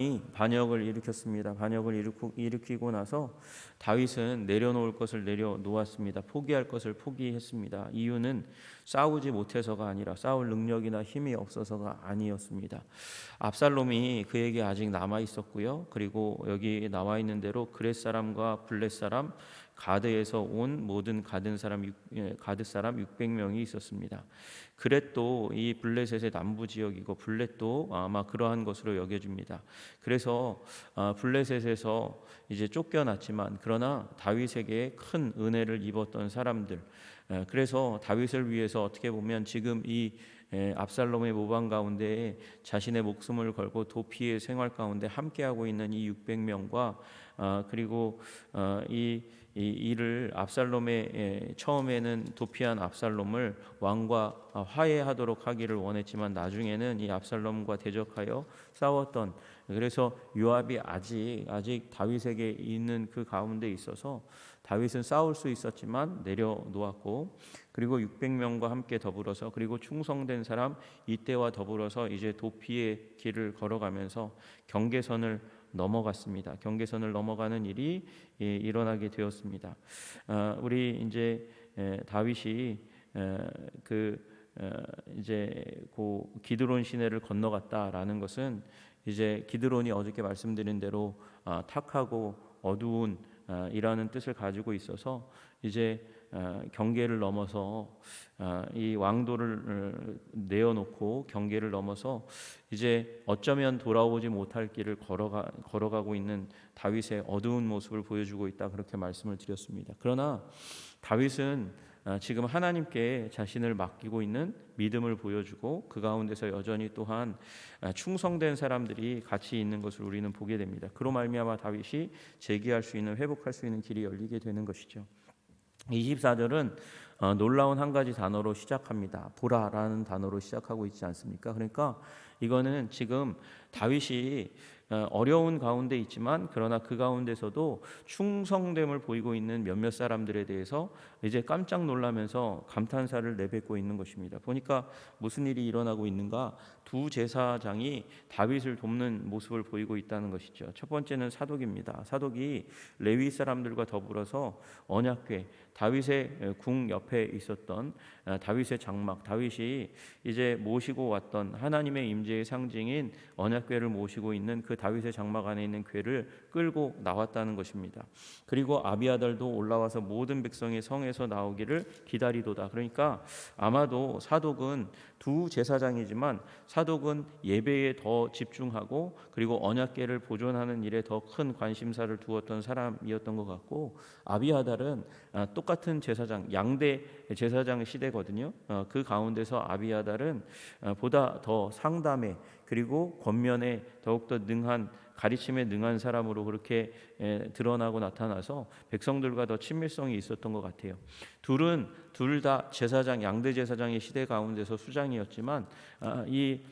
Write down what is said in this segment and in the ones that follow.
이 반역을 일으켰습니다. 반역을 일으키고 나서 다윗은 내려놓을 것을 내려놓았습니다. 포기할 것을 포기했습니다. 이유는 싸우지 못해서가 아니라 싸울 능력이나 힘이 없어서가 아니었습니다. 압살롬이 그에게 아직 남아 있었고요. 그리고 여기 나와 있는 대로 그렛 사람과 블렛 사람 가드에서 온 모든 가든 사람 육- 예, 가드 사람 600명이 있었습니다. 그렛도 이 블레셋의 남부 지역이고 블렛도 아마 그러한 것으로 여겨집니다. 그래서 아, 블레셋에서 이제 쫓겨났지만 그러나 다윗에게 큰 은혜를 입었던 사람들. 에, 그래서 다윗을 위해서 어떻게 보면 지금 이 에, 압살롬의 모방 가운데 자신의 목숨을 걸고 도피의 생활 가운데 함께하고 있는 이 600명과 아, 그리고 어, 이, 이 이를 압살롬의 에, 처음에는 도피한 압살롬을 왕과 아, 화해하도록 하기를 원했지만 나중에는 이 압살롬과 대적하여 싸웠던 그래서 요압이 아직 아직 다윗에게 있는 그 가운데 있어서 다윗은 싸울 수 있었지만 내려놓았고 그리고 600명과 함께 더불어서 그리고 충성된 사람 이때와 더불어서 이제 도피의 길을 걸어가면서 경계선을 넘어갔습니다. 경계선을 넘어가는 일이 예, 일어나게 되었습니다. 아, 우리 이제 에, 다윗이 에, 그 어, 이제 그 기드론 시내를 건너갔다라는 것은 이제 기드론이 어저께 말씀드린 대로 아, 탁하고 어두운 아, 이라는 뜻을 가지고 있어서 이제 아, 경계를 넘어서 아, 이 왕도를 어, 내어놓고 경계를 넘어서 이제 어쩌면 돌아오지 못할 길을 걸어가 걸어가고 있는 다윗의 어두운 모습을 보여주고 있다 그렇게 말씀을 드렸습니다. 그러나 다윗은 아, 지금 하나님께 자신을 맡기고 있는 믿음을 보여주고 그 가운데서 여전히 또한 아, 충성된 사람들이 같이 있는 것을 우리는 보게 됩니다. 그로 말미암아 다윗이 재기할 수 있는 회복할 수 있는 길이 열리게 되는 것이죠. 24절은 어, 놀라운 한 가지 단어로 시작합니다. 보라라는 단어로 시작하고 있지 않습니까? 그러니까 이거는 지금 다윗이 어, 어려운 가운데 있지만 그러나 그 가운데서도 충성됨을 보이고 있는 몇몇 사람들에 대해서 이제 깜짝 놀라면서 감탄사를 내뱉고 있는 것입니다. 보니까 무슨 일이 일어나고 있는가? 두 제사장이 다윗을 돕는 모습을 보이고 있다는 것이죠. 첫 번째는 사독입니다. 사독이 레위 사람들과 더불어서 언약궤 다윗의 궁 옆에 있었던 어, 다윗의 장막 다윗이 이제 모시고 왔던 하나님의 임재의 상징인 언약궤를 모시고 있는 그 다윗의 장막 안에 있는 궤를 끌고 나왔다는 것입니다. 그리고 아비아달도 올라와서 모든 백성이 성에서 나오기를 기다리도다. 그러니까 아마도 사독은 두 제사장이지만 사독은 예배에 더 집중하고 그리고 언약궤를 보존하는 일에 더 큰 관심사를 두었던 사람이었던 것 같고 아비아달은 아, 똑같은 제사장 양대 제사장 시대거든요. 어, 그 가운데서 아비아달은 어, 보다 더 상담에 그리고 권면에 더욱 더 능한 가르침에 능한 사람으로 그렇게 에, 드러나고 나타나서 백성들과 더 친밀성이 있었던 것 같아요. 둘은 둘 다 제사장 양대 제사장의 시대 가운데서 수장이었지만 아, 이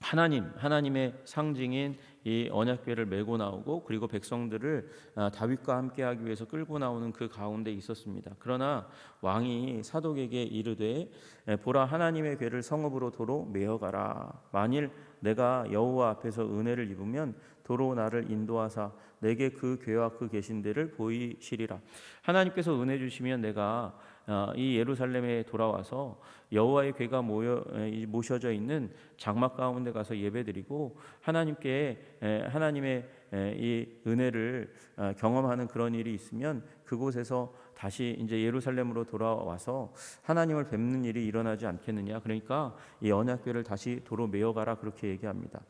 하나님 하나님의 상징인 이 언약궤를 메고 나오고 그리고 백성들을 아, 다윗과 함께하기 위해서 끌고 나오는 그 가운데 있었습니다. 그러나 왕이 사독에게 이르되 에, 보라 하나님의 궤를 성읍으로 도로 메어 가라. 만일 내가 여호와 앞에서 은혜를 입으면 도로 나를 인도하사 내게 그 궤와 그 계신 데를 보이시리라. 하나님께서 은혜 주시면 내가 어, 이 예루살렘에 돌아와서 여호와의 궤가 모여 에, 모셔져 있는 장막 가운데 가서 예배드리고 하나님께 에, 하나님의 에, 이 은혜를 어, 경험하는 그런 일이 있으면 그곳에서 다시 이제 예루살렘으로 돌아와서 하나님을 뵙는 일이 일어나지 않겠느냐. 그러니까 이 언약궤를 다시 도로 메어 가라 그렇게 얘기합니다.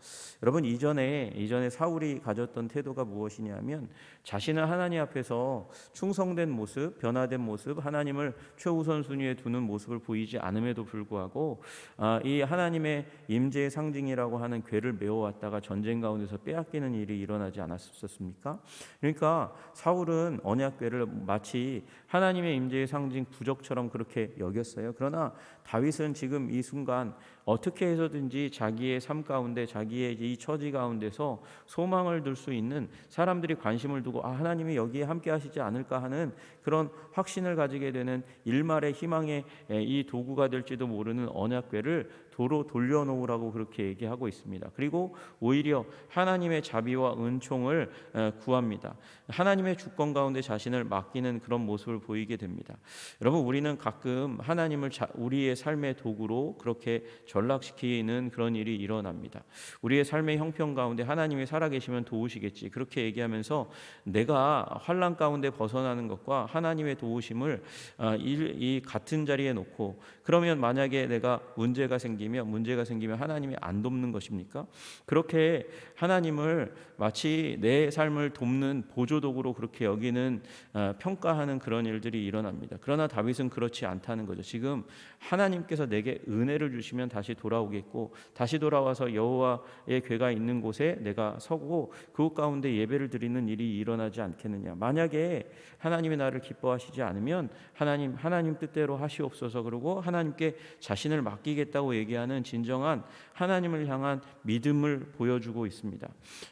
여러분 이전에 이전에 사울이 가졌던 태도가 무엇이냐면 자신을 하나님 앞에서 충성된 모습, 변화된 모습, 하나님을 최우선 순위에 두는 모습을 보이지 않음에도 불구하고 아, 이 하나님의 임재의 상징이라고 하는 궤를 메어 왔다가 전쟁 가운데서 빼앗기는 일이 일어나지 않았었습니까? 그러니까 사울은 언약궤를 마치 하나님의 임재의 상징 부적처럼 그렇게 여겼어요. 그러나 다윗은 지금 이 순간 어떻게 해서든지 자기의 삶 가운데 자기의 이 처지 가운데서 소망을 둘 수 있는 사람들이 관심을 두고 아 하나님이 여기에 함께 하시지 않을까 하는 그런 확신을 가지게 되는 일말의 희망의 이 도구가 될지도 모르는 언약궤를 도로 돌려놓으라고 그렇게 얘기하고 있습니다. 그리고 오히려 하나님의 자비와 은총을 에, 구합니다. 하나님의 주권 가운데 자신을 맡기는 그런 모습을 보이게 됩니다. 여러분 우리는 가끔 하나님을 자, 우리의 삶의 도구로 그렇게 전락시키는 그런 일이 일어납니다. 우리의 삶의 형편 가운데 하나님이 살아계시면 도우시겠지 그렇게 얘기하면서 내가 환란 가운데 벗어나는 것과 하나님의 도우심을 아, 이 같은 자리에 놓고 그러면 만약에 내가 문제가 생기 면 문제가 생기면 하나님이 안 돕는 것입니까? 그렇게 하나님을 마치 내 삶을 돕는 보조 도구로 그렇게 여기는 아, 평가하는 그런 일들이 일어납니다. 그러나 다윗은 그렇지 않다는 거죠. 지금 하나님께서 내게 은혜를 주시면 다시 돌아오겠고 다시 돌아와서 여호와의 궤가 있는 곳에 내가 서고 그곳 가운데 예배를 드리는 일이 일어나지 않겠느냐. 만약에 하나님이 나를 기뻐하시지 않으면 하나님 하나님 뜻대로 하시옵소서 그러고 하나님께 자신을 맡기겠다고 얘기 하는 진정한 하나님을 향한 믿음을 보여주고 있습니다.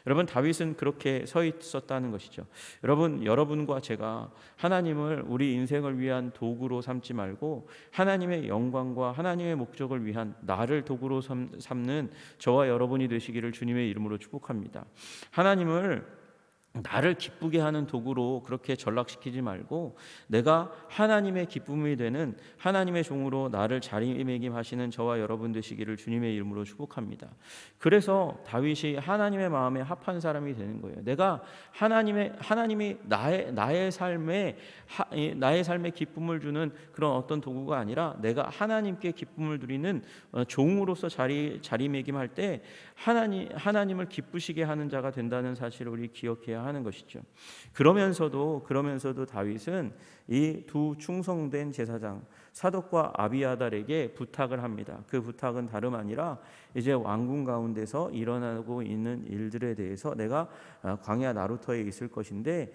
여러분 다윗은 그렇게 서 있었다는 것이죠. 여러분 여러분과 제가 하나님을 우리 인생을 위한 도구로 삼지 말고 하나님의 영광과 하나님의 목적을 위한 나를 도구로 삼는 저와 여러분이 되시기를 주님의 이름으로 축복합니다. 하나님을 나를 기쁘게 하는 도구로 그렇게 전락시키지 말고 내가 하나님의 기쁨이 되는 하나님의 종으로 나를 자리매김하시는 저와 여러분 되시기를 주님의 이름으로 축복합니다. 그래서 다윗이 하나님의 마음에 합한 사람이 되는 거예요. 내가 하나님의 하나님이 나의 나의 삶에 하, 나의 삶에 기쁨을 주는 그런 어떤 도구가 아니라 내가 하나님께 기쁨을 드리는 어, 종으로서 자리 자리매김할 때 하나님 하나님을 기쁘시게 하는 자가 된다는 사실을 우리 기억해야 하는 것이죠. 그러면서도 그러면서도 다윗은 이 두 충성된 제사장 사독과 아비아달에게 부탁을 합니다. 그 부탁은 다름 아니라 이제 왕궁 가운데서 일어나고 있는 일들에 대해서 내가 아, 광야 나루터에 있을 것인데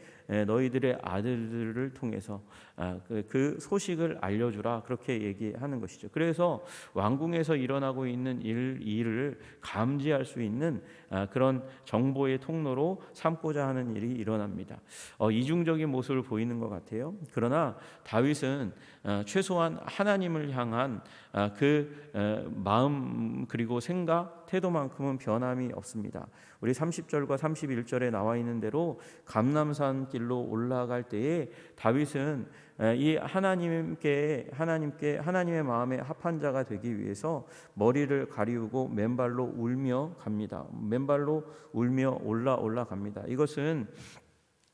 너희들의 아들들을 통해서 아, 그, 그 소식을 알려주라 그렇게 얘기하는 것이죠. 그래서 왕궁에서 일어나고 있는 일 일을 감지할 수 있는 아, 그런 정보의 통로로 삼고자 하는 일이 일어납니다. 어, 이중적인 모습을 보이는 것 같아요. 그러나 다윗은 어, 최소한 하나님을 향한 어, 그 마음 그리고 생각 태도만큼은 변함이 없습니다. 우리 30절과 31절에 나와 있는 대로 감남산 길로 올라갈 때에 다윗은 이 하나님께 하나님께 하나님의 마음에 합한 자가 되기 위해서 머리를 가리우고 맨발로 울며 갑니다. 맨발로 울며 올라 올라갑니다. 이것은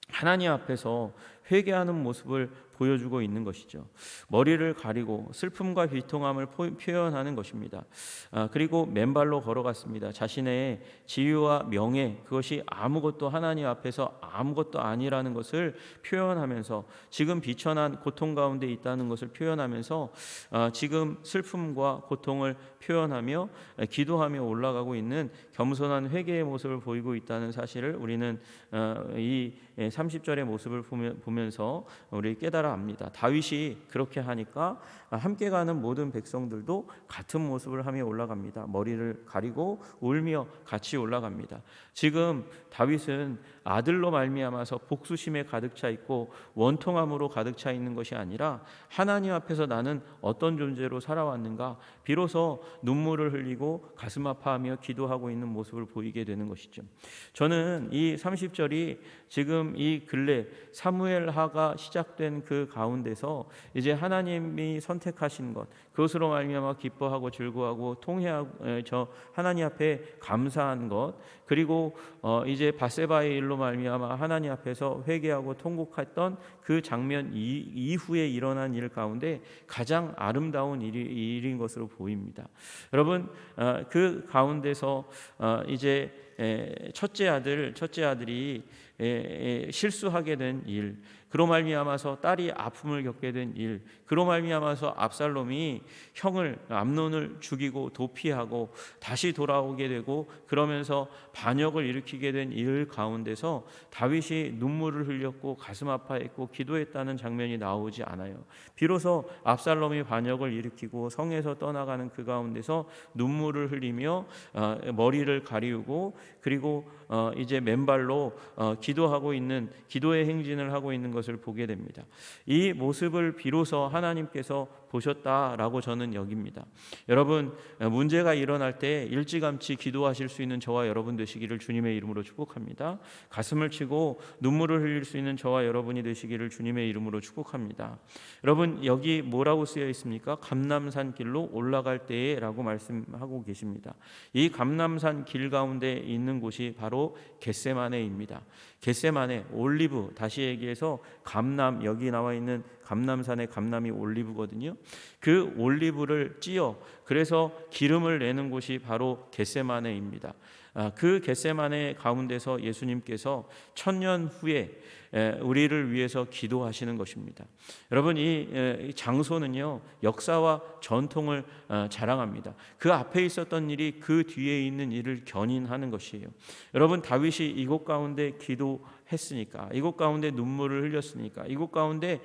하나님 앞에서 회개하는 모습을 보여주고 있는 것이죠. 머리를 가리고 슬픔과 비통함을 표현하는 것입니다. 아, 그리고 맨발로 걸어갔습니다. 자신의 지위와 명예 그것이 아무것도 하나님 앞에서 아무것도 아니라는 것을 표현하면서 지금 비천한 고통 가운데 있다는 것을 표현하면서 아, 지금 슬픔과 고통을 표현하며 기도하며 올라가고 있는 겸손한 회개의 모습을 보이고 있다는 사실을 우리는 아, 이 30절의 모습을 보면서 우리 깨달아 압니다. 다윗이 그렇게 하니까 함께 가는 모든 백성들도 같은 모습을 하며 올라갑니다. 머리를 가리고 울며 같이 올라갑니다. 지금 다윗은 아들로 말미암아서 복수심에 가득 차 있고 원통함으로 가득 차 있는 것이 아니라 하나님 앞에서 나는 어떤 존재로 살아왔는가 비로소 눈물을 흘리고 가슴 아파하며 기도하고 있는 모습을 보이게 되는 것이죠. 저는 이 30절이 지금 이 근래 사무엘하가 시작된 그 가운데서 이제 하나님이 선택하신 것 그것으로 말미암아 기뻐하고 즐거워하고 통회하고 저 하나님 앞에 감사한 것 그리고 어 이제 바세바의 일로 말미암아 하나님 앞에서 회개하고 통곡했던 그 장면 이후에 일어난 일 가운데 가장 아름다운 일이, 일인 것으로 보입니다. 여러분 어, 그 가운데서 어, 이제 첫째 아들 첫째 아들이 실수하게 된 일, 그로 말미암아서 딸이 아픔을 겪게 된 일, 그로 말미암아서 압살롬이 형을 암논을 죽이고 도피하고 다시 돌아오게 되고 그러면서 반역을 일으키게 된 일 가운데서 다윗이 눈물을 흘렸고 가슴 아파했고 기도했다는 장면이 나오지 않아요. 비로소 압살롬이 반역을 일으키고 성에서 떠나가는 그 가운데서 눈물을 흘리며 어, 머리를 가리우고 그리고 어, 이제 맨발로 어, 기도하고 있는 기도의 행진을 하고 있는 것을 보게 됩니다. 이 모습을 비로소 하나님께서 보셨다라고 저는 여깁니다. 여러분 어, 문제가 일어날 때 일찌감치 기도하실 수 있는 저와 여러분 되시기를 주님의 이름으로 축복합니다. 가슴을 치고 눈물을 흘릴 수 있는 저와 여러분이 되시기를 주님의 이름으로 축복합니다. 여러분 여기 뭐라고 쓰여 있습니까? 감남산 길로 올라갈 때에라고 말씀하고 계십니다. 이 감남산 길 가운데 있는 곳이 바로 겟세마네입니다. 겟세마네 올리브 다시 얘기해서 감남 여기 나와 있는 감남산의 감남이 올리브거든요. 그 올리브를 찌어 그래서 기름을 내는 곳이 바로 겟세마네입니다. 아, 그 겟세마네 가운데서 예수님께서 천년 후에 우리를 위해서 기도하시는 것입니다. 여러분 이 장소는요 역사와 전통을 어, 자랑합니다. 그 앞에 있었던 일이 그 뒤에 있는 일을 견인하는 것이에요. 여러분 다윗이 이곳 가운데 기도 했으니까 이곳 가운데 눈물을 흘렸으니까 이곳 가운데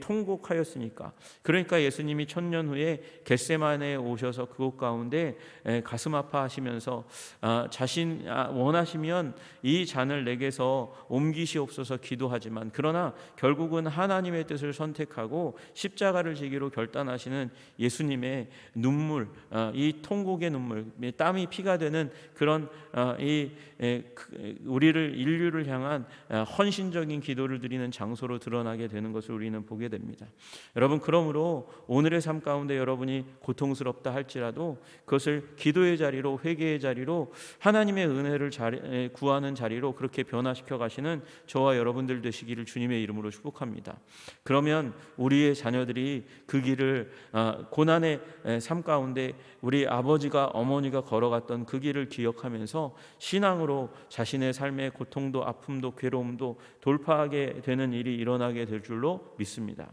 통곡하였으니까. 그러니까 예수님이 천년 후에 겟세만에 오셔서 그곳 가운데 가슴 아파하시면서 아, 자신 아, 원하시면 이 잔을 내게서 옮기시옵소서 기도하지만 그러나 결국은 하나님의 뜻을 선택하고 십자가를 지기로 결단하시는 예수님의 눈물 아, 이 통곡의 눈물 땀이 피가 되는 그런 이 그, 우리를 인류를 향한 아, 헌신적인 기도를 드리는 장소로 드러나게 되는 것을 우리는 보게 됩니다. 여러분 그러므로 오늘의 삶 가운데 여러분이 고통스럽다 할지라도 그것을 기도의 자리로 회개의 자리로 하나님의 은혜를 자리, 구하는 자리로 그렇게 변화시켜 가시는 저와 여러분들 되시기를 주님의 이름으로 축복합니다. 그러면 우리의 자녀들이 그 길을 아, 고난의 삶 가운데 우리 아버지가 어머니가 걸어갔던 그 길을 기억하면서 신앙으로 자신의 삶의 고통도 아픔도 괴로 움 괴로움도 돌파하게 되는 일이 일어나게 될 줄로 믿습니다.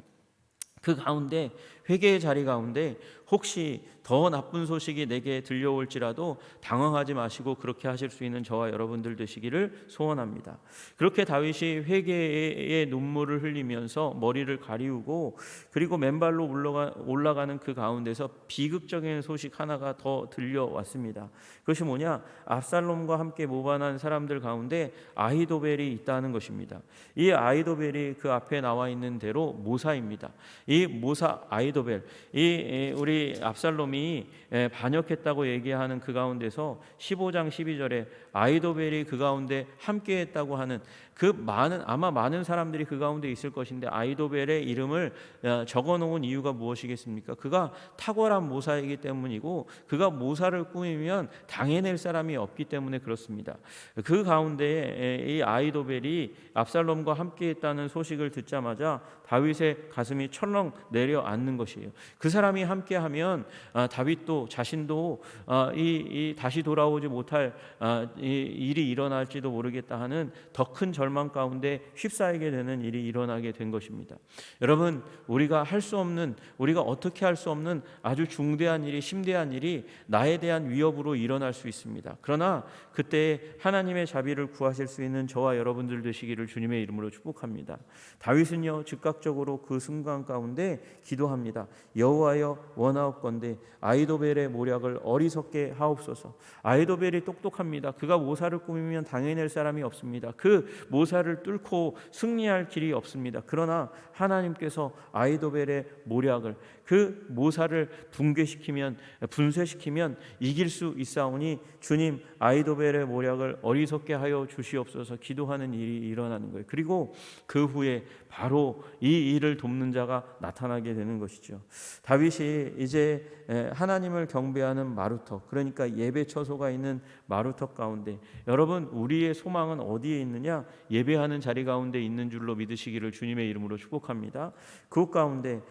그 가운데 회개의 자리 가운데 혹시 더 나쁜 소식이 내게 들려올지라도 당황하지 마시고 그렇게 하실 수 있는 저와 여러분들 되시기를 소원합니다. 그렇게 다윗이 회개의 눈물을 흘리면서 머리를 가리우고 그리고 맨발로 올라가, 올라가는 그 가운데서 비극적인 소식 하나가 더 들려왔습니다. 그것이 뭐냐? 압살롬과 함께 모반한 사람들 가운데 아히도벨이 있다는 것입니다. 이 아히도벨이 그 앞에 나와 있는 대로 모사입니다. 이 모사 아히도벨, 이 우리 압살롬이 반역했다고 얘기하는 그 가운데서 15장 12절에 아이도벨이 그 가운데 함께했다고 하는 그 많은 아마 많은 사람들이 그 가운데 있을 것인데 아이도벨의 이름을 어, 적어 놓은 이유가 무엇이겠습니까? 그가 탁월한 모사이기 때문이고 그가 모사를 꾸미면 당해낼 사람이 없기 때문에 그렇습니다. 그 가운데 이 아이도벨이 압살롬과 함께했다는 소식을 듣자마자 다윗의 가슴이 철렁 내려앉는 것이에요. 그 사람이 함께하면 아, 다윗도 자신도 아, 이 다시 돌아오지 못할 아, 일이 일어날지도 모르겠다 하는 더 큰 절망 가운데 휩싸이게 되는 일이 일어나게 된 것입니다. 여러분, 우리가 할 수 없는 우리가 어떻게 할 수 없는 아주 중대한 일이 심대한 일이 나에 대한 위협으로 일어날 수 있습니다. 그러나 그때 하나님의 자비를 구하실 수 있는 저와 여러분들 되시기를 주님의 이름으로 축복합니다. 다윗은요 즉각 적으로 그 순간 가운데 기도합니다. 여호와여 원하옵건대 아이도벨의 모략을 어리석게 하옵소서. 아이도벨이 똑똑합니다. 그가 모사를 꾸미면 당해낼 사람이 없습니다. 그 모사를 뚫고 승리할 길이 없습니다. 그러나 하나님께서 아이도벨의 모략을 그 모사를 붕괴시키면 분쇄시키면 이길 수 있사오니 주님 아이도벨의 모략을 어리석게 하여 주시옵소서 기도하는 일이 일어나는 거예요. 그리고 그 후에 바로 이 일을 돕는 자가 나타나게 되는 것이죠. 다윗이 이제 하나님을 경배하는 마루터 그러니까 예배 처소가 있는 마루터 가운데 여러분 우리의 소망은 어디에 있느냐 예배하는 자리 가운데 있는 줄로 믿으시기를 주님의 이름으로 축복합니다. 그 가운데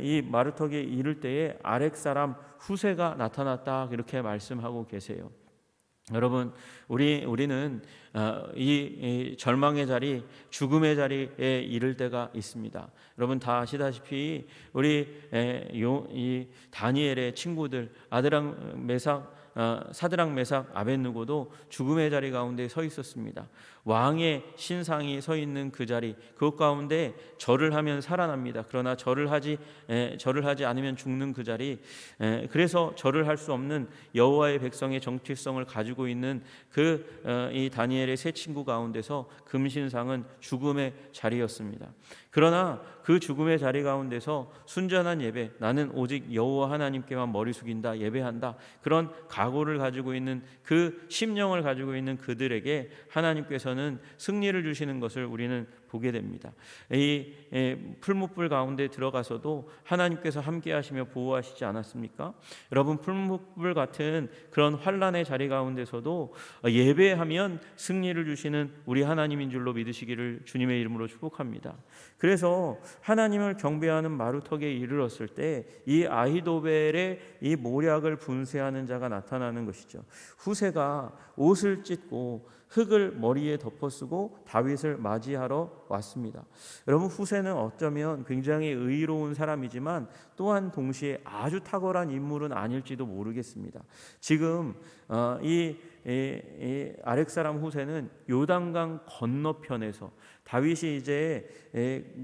이 마루터에 이를 때에 아렉 사람 후세가 나타났다 이렇게 말씀하고 계세요. 여러분 우리 우리는 어, 이 절망의 자리, 죽음의 자리에 이를 때가 있습니다. 여러분 다 아시다시피 우리 이 다니엘의 친구들 아드랑 메삭 어, 사드락 메삭 아벤누고도 죽음의 자리 가운데 서 있었습니다. 왕의 신상이 서 있는 그 자리 그것 가운데 절을 하면 살아납니다. 그러나 절을 하지 에, 절을 하지 않으면 죽는 그 자리 에, 그래서 절을 할 수 없는 여호와의 백성의 정체성을 가지고 있는 그이 다니엘의 세 친구 가운데서 금신상은 죽음의 자리였습니다. 그러나 그 죽음의 자리 가운데서 순전한 예배, 나는 오직 여호와 하나님께만 머리 숙인다, 예배한다. 그런 각오를 가지고 있는 그 심령을 가지고 있는 그들에게 하나님께서는 승리를 주시는 것을 우리는 보게 됩니다. 이 풀무불 가운데 들어가서도 하나님께서 함께하시며 보호하시지 않았습니까? 여러분 풀무불 같은 그런 환란의 자리 가운데서도 예배하면 승리를 주시는 우리 하나님인 줄로 믿으시기를 주님의 이름으로 축복합니다. 그래서 하나님을 경배하는 마루턱에 이르렀을 때 이 아히도벨의 이 모략을 분쇄하는 자가 나타나는 것이죠. 후세가 옷을 찢고 흙을 머리에 덮어쓰고 다윗을 맞이하러 왔습니다. 여러분 후세는 어쩌면 굉장히 의로운 사람이지만 또한 동시에 아주 탁월한 인물은 아닐지도 모르겠습니다. 지금 어, 이, 이, 이 아렉 사람 후세는 요단강 건너편에서 다윗이 이제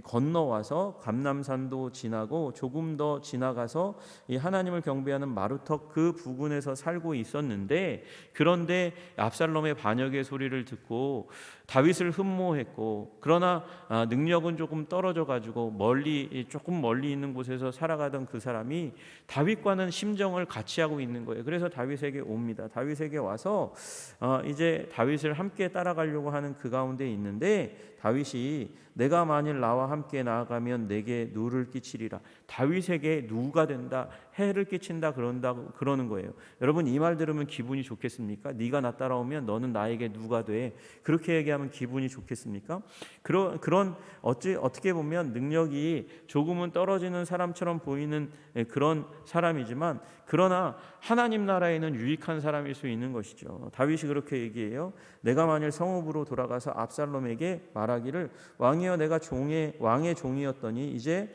건너와서 감남산도 지나고 조금 더 지나가서 이 하나님을 경배하는 마루턱 그 부근에서 살고 있었는데 그런데 압살롬의 반역의 소리를 듣고 다윗을 흠모했고 그러나 아, 능력은 조금 떨어져 가지고 멀리 조금 멀리 있는 곳에서 살아가던 그 사람이 다윗과는 심정을 같이 하고 있는 거예요. 그래서 다윗에게 옵니다. 다윗에게 와서 어, 이제 다윗을 함께 따라가려고 하는 그 가운데 있는데 다윗이 내가 만일 나와 함께 나아가면 내게 누를 끼치리라. 다윗에게 누가 된다, 해를 끼친다 그런다 그러는 거예요. 여러분 이 말 들으면 기분이 좋겠습니까? 네가 나 따라오면 너는 나에게 누가 돼? 그렇게 얘기하면 기분이 좋겠습니까? 그런 그런 어찌 어떻게 보면 능력이 조금은 떨어지는 사람처럼 보이는 예, 그런 사람이지만 그러나 하나님 나라에는 유익한 사람일 수 있는 것이죠. 다윗이 그렇게 얘기해요. 내가 만일 성읍으로 돌아가서 압살롬에게 말하기를 왕이여 내가 종의 왕의 종이었더니 이제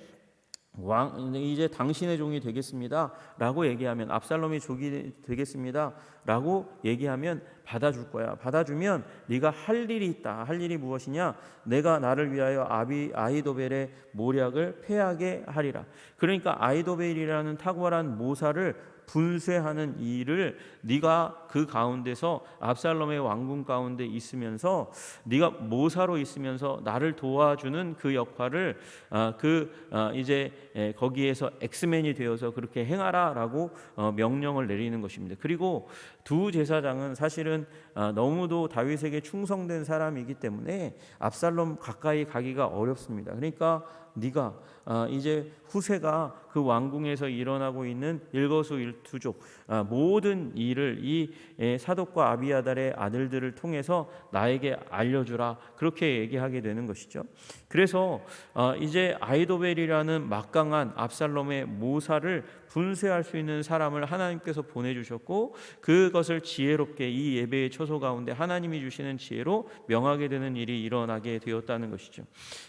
왕 이제 당신의 종이 되겠습니다라고 얘기하면 압살롬이 종이 되겠습니다라고 얘기하면 받아줄 거야. 받아주면 네가 할 일이 있다. 할 일이 무엇이냐? 내가 나를 위하여 아비 아이도벨의 모략을 패하게 하리라. 그러니까 아이도벨이라는 탁월한 모사를 분쇄하는 일을 네가 그 가운데서 압살롬의 왕궁 가운데 있으면서 네가 모사로 있으면서 나를 도와주는 그 역할을 아, 그 아, 이제 거기에서 엑스맨이 되어서 그렇게 행하라라고 어, 명령을 내리는 것입니다. 그리고 두 제사장은 사실은 아, 너무도 다윗에게 충성된 사람이기 때문에 압살롬 가까이 가기가 어렵습니다. 그러니까 네가 아, 이제 후세가 그 왕궁에서 일어나고 있는 일거수일투족 아, 모든 일을 이 사독과 아비아달의 아들들을 통해서 나에게 알려주라 그렇게 얘기하게 되는 것이죠. 그래서 어, 이제 아이도벨이라는 막강한 압살롬의 모사를 분쇄할 수 있는 사람을 하나님께서 보내주셨고 그 것을 지혜롭게 이 예배의 초소 가운데 하나님이 주시는 지혜로 명하게 되는 일이 일어나게 되었다는 것이죠.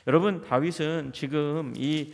여러분 다윗은 지금 이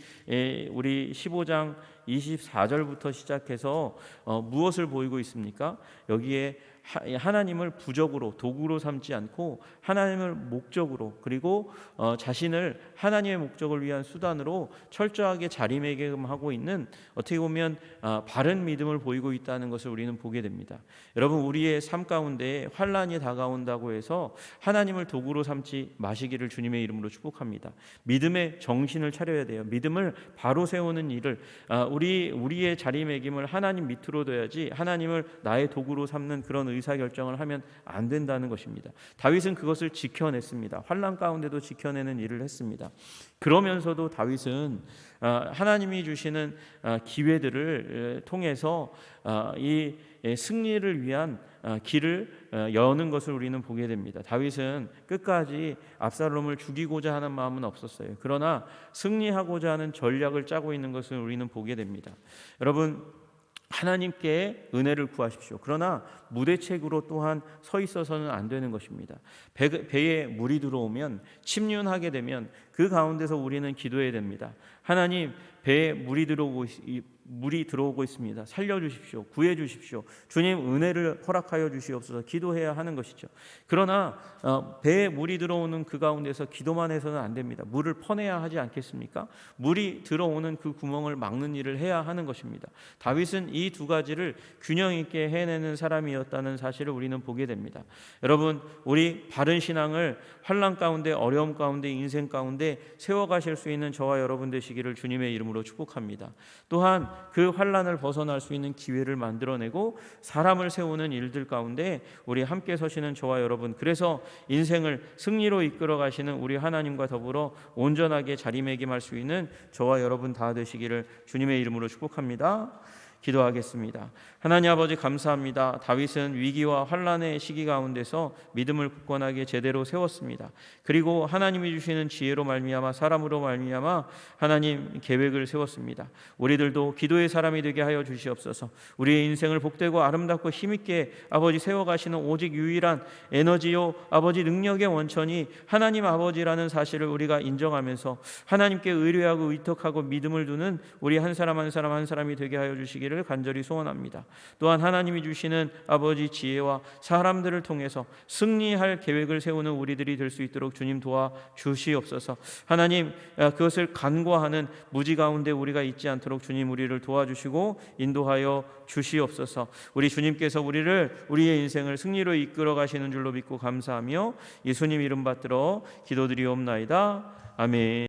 우리 15장 24절부터 시작해서 어, 무엇을 보이고 있습니까? 여기에 하나님을 부적으로 도구로 삼지 않고 하나님을 목적으로 그리고 어, 자신을 하나님의 목적을 위한 수단으로 철저하게 자리매김하고 있는 어떻게 보면 어, 바른 믿음을 보이고 있다는 것을 우리는 보게 됩니다. 여러분 우리의 삶 가운데 환란이 다가온다고 해서 하나님을 도구로 삼지 마시기를 주님의 이름으로 축복합니다. 믿음의 정신을 차려야 돼요. 믿음을 바로 세우는 일을 어, 우리 우리의 자리매김을 하나님 밑으로 둬야지 하나님을 나의 도구로 삼는 그런 의사 결정을 하면 안 된다는 것입니다. 다윗은 그것을 지켜냈습니다. 환란 가운데도 지켜내는 일을 했습니다. 그러면서도 다윗은 어, 하나님이 주시는 어, 기회들을 통해서 어, 이 승리를 위한 길을 여는 것을 우리는 보게 됩니다. 다윗은 끝까지 압살롬을 죽이고자 하는 마음은 없었어요. 그러나 승리하고자 하는 전략을 짜고 있는 것을 우리는 보게 됩니다. 여러분 하나님께 은혜를 구하십시오. 그러나 무대책으로 또한 서 있어서는 안 되는 것입니다. 배, 배에 물이 들어오면 침륜하게 되면 그 가운데서 우리는 기도해야 됩니다. 하나님 배에 물이 들어오고 물이 들어오고 있습니다. 살려 주십시오. 구해 주십시오. 주님 은혜를 허락하여 주시옵소서 기도해야 하는 것이죠. 그러나 어, 배에 물이 들어오는 그 가운데서 기도만 해서는 안 됩니다. 물을 퍼내야 하지 않겠습니까? 물이 들어오는 그 구멍을 막는 일을 해야 하는 것입니다. 다윗은 이 두 가지를 균형 있게 해내는 사람이었다는 사실을 우리는 보게 됩니다. 여러분, 우리 바른 신앙을 환란 가운데 어려움 가운데 인생 가운데 세워 가실 수 있는 저와 여러분 되시기를 주님의 이름으로 축복합니다. 또한 그 환란을 벗어날 수 있는 기회를 만들어내고 사람을 세우는 일들 가운데 우리 함께 서시는 저와 여러분 그래서 인생을 승리로 이끌어 가시는 우리 하나님과 더불어 온전하게 자리매김할 수 있는 저와 여러분 다 되시기를 주님의 이름으로 축복합니다. 기도하겠습니다. 하나님 아버지 감사합니다. 다윗은 위기와 환란의 시기 가운데서 믿음을 굳건하게 제대로 세웠습니다. 그리고 하나님이 주시는 지혜로 말미암아 사람으로 말미암아 하나님 계획을 세웠습니다. 우리들도 기도의 사람이 되게 하여 주시옵소서. 우리의 인생을 복되고 아름답고 힘 있게 아버지 세워 가시는 오직 유일한 에너지요 아버지 능력의 원천이 하나님 아버지라는 사실을 우리가 인정하면서 하나님께 의뢰하고 의탁하고 믿음을 두는 우리 한 사람 한 사람 한 사람이 되게 하여 주시기를 간절히 소원합니다. 또한 하나님이 주시는 아버지 지혜와 사람들을 통해서 승리할 계획을 세우는 우리들이 될 수 있도록 주님 도와 주시옵소서. 하나님 아, 그것을 간과하는 무지 가운데 우리가 있지 않도록 주님 우리를 도와주시고 인도하여 주시옵소서. 우리 주님께서 우리를 우리의 인생을 승리로 이끌어 가시는 줄로 믿고 감사하며 예수님 이름 받들어 기도드리옵나이다. 아멘.